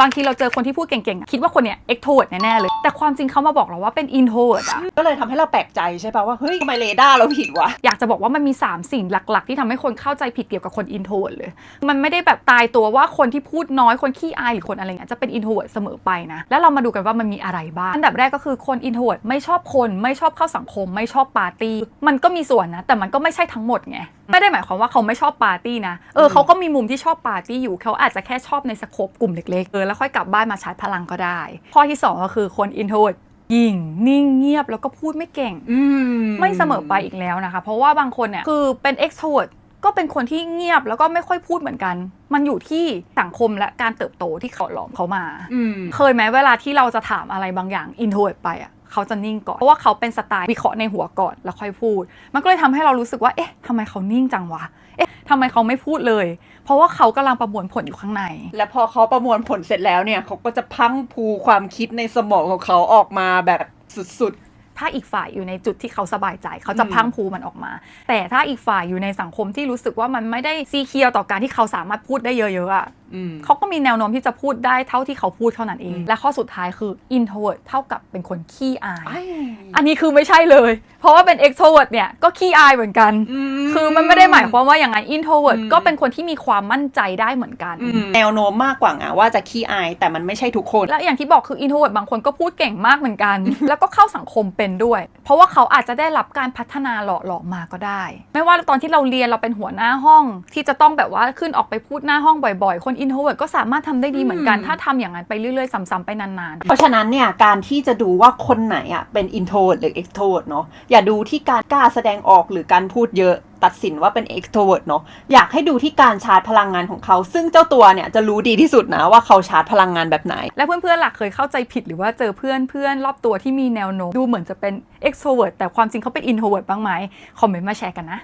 บางทีเราเจอคนที่พูดเก่งๆอะคิดว่าคนเนี้ย extrovert แน่ๆเลย แต่ความจริงเขามาบอกเราว่าเป็น introvert อะก็เลยทำให้เราแปลกใจใช่ป่ะว่าเฮ้ยทำไมเรดาร์เราผิดวะ อยากจะบอกว่ามันมี 3 สิ่งหลัก ๆ ที่ทำให้คนเข้าใจผิดเกี่ยวกับคน introvert เลย มันไม่ได้แบบตายตัวว่าคนที่พูดน้อยคนขี้อายหรือคนอะไรเงี้ยจะเป็น introvert เสมอไปนะ แล้วเรามาดูกันว่ามันมีอะไรบ้าง อันดับแรกก็คือคน introvert ไม่ชอบคนไม่ชอบเข้าสังคม ไม่ชอบปาร์ตี้ มันก็มีส่วนนะ แต่มันก็ไม่ใช่ทั้งหมดไงไม่ได้หมายความว่าเขาไม่ชอบปาร์ตี้นะ เออเขาก็มีมุมที่ชอบปาร์ตี้อยู่เขาอาจจะแค่ชอบในสโคปกลุ่มเล็กๆ เออแล้วค่อยกลับบ้านมาชาร์จพลังก็ได้ ข้อที่สองก็คือคน introvert ยิ่งนิ่งเงียบแล้วก็พูดไม่เก่งอืมไม่เสมอไปอีกแล้วนะคะ เพราะว่าบางคนเนี่ยคือเป็น extrovert ก็เป็นคนที่เงียบแล้วก็ไม่ค่อยพูดเหมือนกัน มันอยู่ที่สังคมและการเติบโตที่เขาหลอมเขามาอืมเคยไหมเวลาที่เราจะถามอะไรบางอย่าง introvert ไปอะ เขาจะนิ่งก่อน เพราะว่าเขาเป็นสไตล์วิเคราะห์ในหัวก่อนแล้วค่อยพูด มันก็เลยทำให้เรารู้สึกว่า เอ๊ะทำไมเขานิ่งจังวะ เอ๊ะทำไมเขาไม่พูดเลย เพราะว่าเขากำลังประมวลผลอยู่ข้างใน และพอเขาประมวลผลเสร็จแล้วเนี่ย เขาก็จะพรังพรูความคิดในสมองของเขาออกมาแบบสุดถ้าอีกฝ่ายอยู่ในจุดที่เขาสบายใจ เขาจะอืมพรังพรูมันออกมา แต่ถ้าอีกฝ่ายอยู่ในสังคมที่รู้สึกว่ามันไม่ได้ซีเคียวต่อการที่เขาสามารถพูดได้เยอะๆอะๆอืมเขาก็มีแนวโน้มที่จะพูดได้เท่าที่เขาพูดเท่านั้นเองอืมและข้อสุดท้ายคือ introvert เท่ากับเป็นคนขี้อายไอ้อันนี้คือไม่ใช่เลย เพราะว่าเป็น extrovert เนี่ยก็ขี้อายเหมือนกันมคือมันไม่ได้หมายความว่าอย่างนั้น introvert อืมก็เป็นคนที่มีความมั่นใจได้เหมือนกันอืมแนวโน้มมากกว่าไงว่าจะขี้อาย แต่มันไม่ใช่ทุกคน และอย่างที่บอกคือ introvert บางคนก็พูดเก่งมากเหมือนกัน แล้วก็เข้าสังคมเป็นด้วย เพราะว่าเขาอาจจะได้รับการพัฒนาหล่อหลอมมาก็ได้ ไม่ว่าตอนที่เราเรียนเราเป็นหัวหน้าห้อง ที่จะต้องแบบว่าขึ้นออกไปพูดหน้าห้องบ่อย ๆ คน introvert ก็สามารถทำได้ดีเหมือนกันอืมถ้าทำอย่างนั้นไปเรื่อยๆซ้ำๆไปนานๆ เพราะฉะนั้นเนี่ยการที่จะดูว่าคนไหนอะเป็น introvert หรือ extrovert เนาะอย่าดูที่การกล้าแสดงออกหรือการพูดเยอะตัดสินว่าเป็น extrovert เนาะอยากให้ดูที่การชาร์จพลังงานของเขา ซึ่งเจ้าตัวเนี่ยจะรู้ดีที่สุดนะว่าเขาชาร์จพลังงานแบบไหน และเพื่อนๆหลักเคยเข้าใจผิดหรือว่าเจอเพื่อนเพื่อนรอบตัวที่มีแนวโน้มดูเหมือนจะเป็น extrovert แต่ความจริงเขาเป็น introvert บ้างไหมคอมเมนต์มาแชร์กันนะ